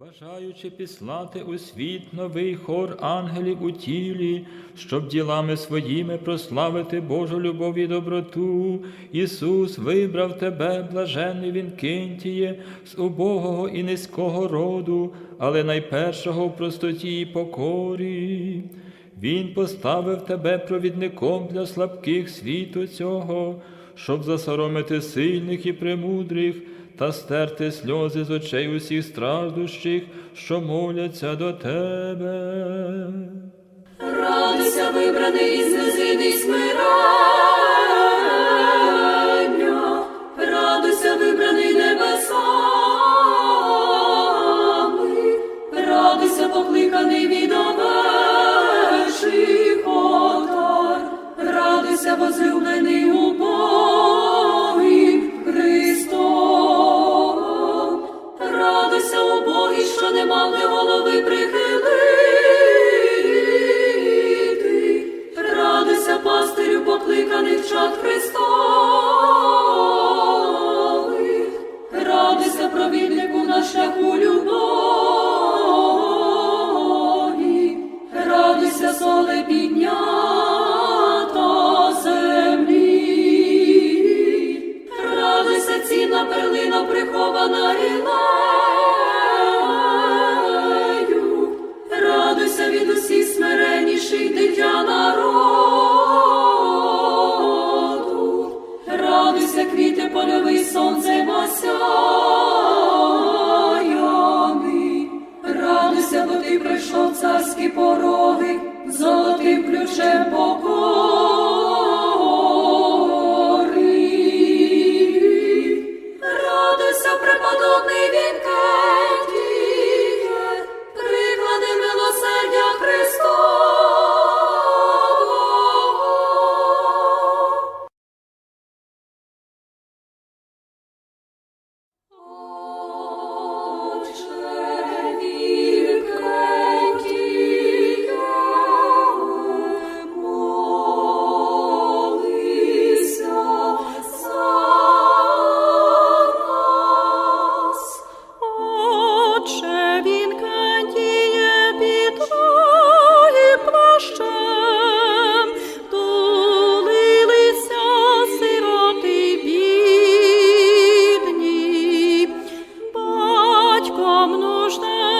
Бажаючи післати у світ новий хор ангелів у тілі, щоб ділами своїми прославити Божу любов і доброту, Ісус вибрав тебе, блаженний Вінкентіє, з убогого і низького роду, але найпершого в простоті і покорі. Він поставив тебе провідником для слабких світу цього, щоб засоромити сильних і премудрих та стерти сльози з очей усіх страждущих, що моляться до тебе. Радуйся, вибраний із низини смирення. Радуйся, вибраний небесами. Радуйся, покликаний від покликаних польовий сонцем осяяний. Радуйся, бо ти прийшов царські пороги, золотим ключем покори. всяком нуждам.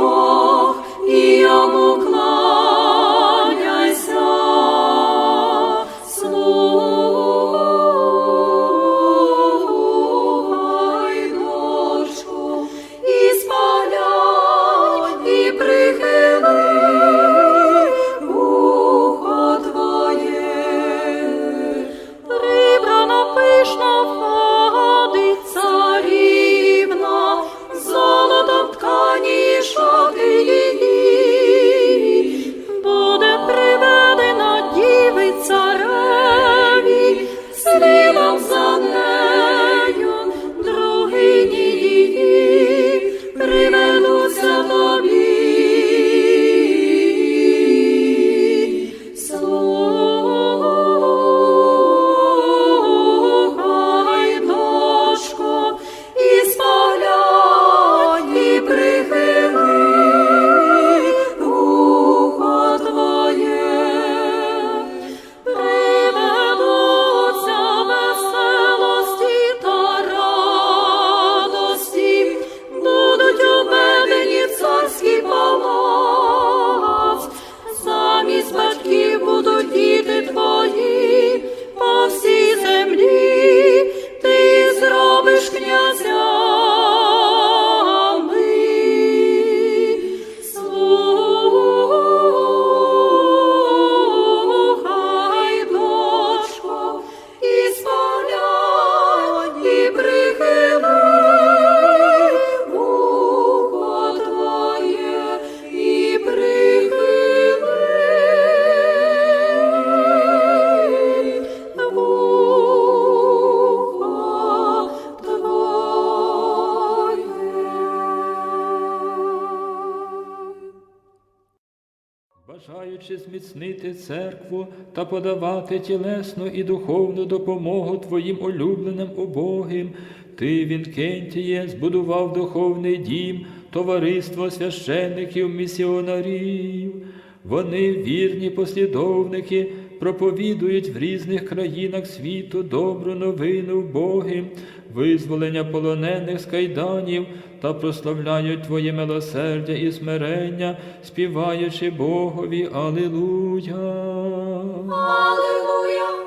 Senhor. Зміцнити церкву та подавати тілесну і духовну допомогу Твоїм улюбленим убогим. Ти, Вінкентіє, збудував духовний дім, товариство священників, місіонарів. Вони вірні послідовники, проповідують в різних країнах світу добру новину Богим, визволення полонених з кайданів та прославляють Твоє милосердя і смирення, співаючи Богові Алилуя. Аллилуйя,